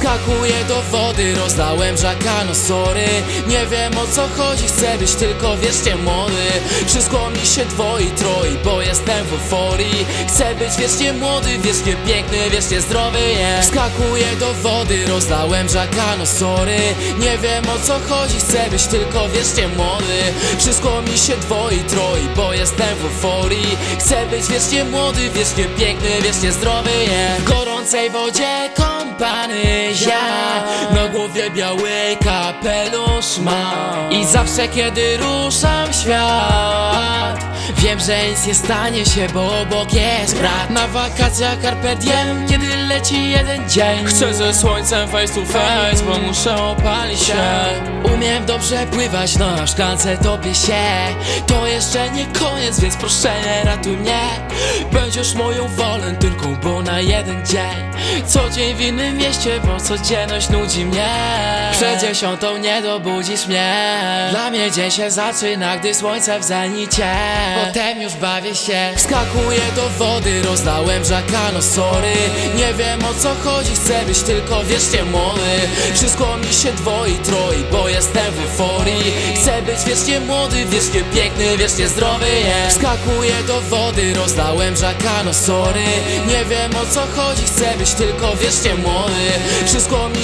Wskakuję do wody, rozlałem żaka, no sorry. Nie wiem o co chodzi, chcę być tylko wiecznie młody. Wszystko mi się dwoi, troi, bo jestem w euforii. Chcę być wiecznie młody, wiecznie piękny, wiecznie zdrowy, yeah. Wskakuję do wody, rozlałem żaka, no sorry. Nie wiem o co chodzi, chcę być tylko wiecznie młody. Wszystko mi się dwoi, troi, bo jestem w euforii. Chcę być wiecznie młody, wiecznie piękny, wiecznie zdrowy, yeah. W gorącej wodzie kąpany Na głowie biały kapelusz mam I zawsze kiedy ruszam świat Wiem, że nic nie stanie się, bo obok jest brat Na wakacjach carpe diem, kiedy leci jeden dzień. Chcę ze słońcem face to face, bo muszę opalić się Umiem dobrze pływać, no a w szklance się To jeszcze nie koniec, więc proszę nie ratuj mnie. Będziesz moją walentynką, bo na jeden dzień Co dzień w innym mieście, bo codzienność nudzi mnie. Przed dziesiątą nie dobudzisz mnie. Dla mnie dzień się zaczyna, gdy słońce w zenicie. Potem już bawię się Wskakuję do wody, rozdałem żaka, no sorry. Nie wiem o co chodzi, chcę być tylko wiecznie młody. Wszystko mi się dwoi, troi, bo jestem w euforii. Chcę być wiecznie młody, wiecznie piękny, wiecznie zdrowy, yeah. Wskakuję do wody, rozdałem żaka, no sorry. Nie wiem o co chodzi, chcę być tylko wiecznie młody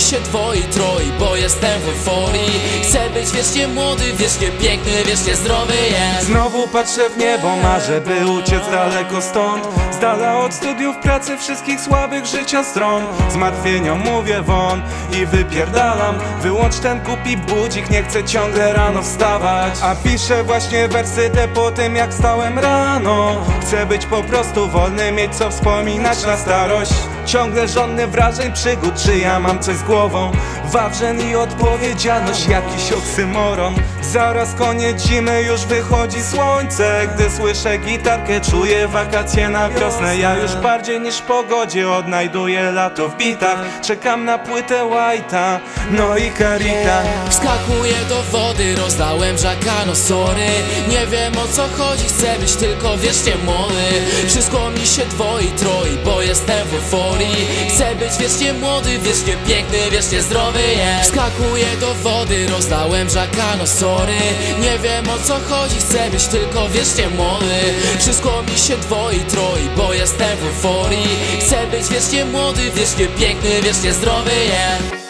się dwoi, troi, bo jestem w euforii. Chcę być wiecznie młody, wiecznie piękny, wiecznie zdrowy, yeah. Znowu patrzę w niebo, marzę by uciec daleko stąd. Z dala od studiów, pracy, wszystkich słabych życia stron. Zmartwieniom mówię won i wypierdalam. Wyłącz ten głupi budzik, nie chcę ciągle rano wstawać. A piszę właśnie wersy te po tym jak wstałem rano. Chcę być po prostu wolny, mieć co wspominać na starość Ciągle żonny wrażeń, przygód, czy ja mam coś z głową. Wawrzeń i odpowiedzialność, jakiś oksymoron. Zaraz koniec zimy, już wychodzi słońce. Gdy słyszę gitarkę, czuję wakacje na wiosnę. Ja już bardziej niż pogodzie odnajduję lato w bitach. Czekam na płytę White'a, no i Carita. Wskakuję do wody, rozdałem żaka, no sorry. Nie wiem o co chodzi, chcę być tylko wiecznie młody Mi się dwoi, troi, bo jestem w euforii Chcę być wiecznie młody, wiecznie piękny, wiecznie zdrowy, yeah. Wskakuję do wody, rozdałem żaka, no sorry Nie wiem o co chodzi, chcę być tylko wiecznie młody Wszystko mi się dwoi, troi, bo jestem w euforii Chcę być wiecznie młody, wiecznie piękny, wiecznie zdrowy, yeah.